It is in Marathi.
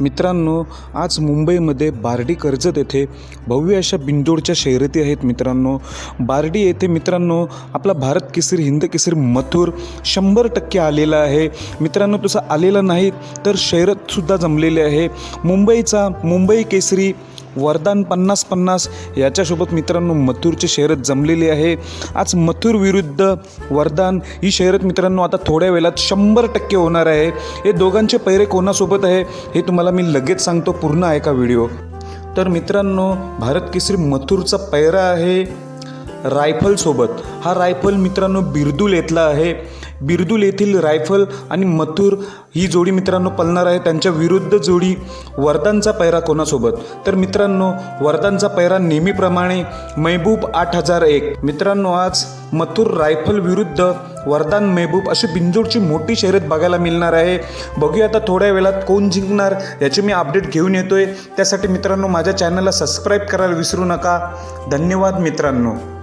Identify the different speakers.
Speaker 1: मित्रांनो आज मुंबईमध्ये बार्डी कर्जत येथे भव्य अशा बिंदोडच्या शर्यती आहेत मित्रांनो. बार्डी येथे मित्रांनो आपला भारत केसरी हिंद केसरी मथुर शंभर टक्के आलेला आहे. मित्रांनो तसं आलेला नाही तर शर्यतसुद्धा जमलेले आहे. मुंबईचा मुंबई केसरी वरदान पन्नास पन्नास याच्यासोबत मित्रांनो मथुरची शर्यत जमलेली आहे. आज मथुर विरुद्ध वरदान ही शर्यत मित्रांनो आता थोड्या वेळात शंभर टक्के होणार आहे. हे दोघांचे पैरे कोणासोबत आहे हे तुम्हाला मी लगेच सांगतो पूर्ण आहे का व्हिडिओ. तर मित्रांनो भारत केसरी मथुरचा पैरा आहे रायफलसोबत. हा रायफल मित्रांनो बिरदुल येथला आहे. बिरदुल येथील रायफल आणि मथुर ही जोडी मित्रांनो पलणार आहे. त्यांच्या विरुद्ध जोडी वरदानचा पैरा कोणासोबत? तर मित्रांनो वरदानचा पैरा नेहमीप्रमाणे महबूब आठ हजार एक. मित्रांनो आज मथुर रायफल विरुद्ध वरदान मेहबूब अशी बिंजोडची मोठी शर्यत बघायला मिळणार आहे. बघूया आता थोड्या वेळात कोण जिंकणार याची मी अपडेट घेऊन येतोय. त्यासाठी मित्रांनो माझ्या चॅनलला सबस्क्राईब करायला विसरू नका. धन्यवाद मित्रांनो.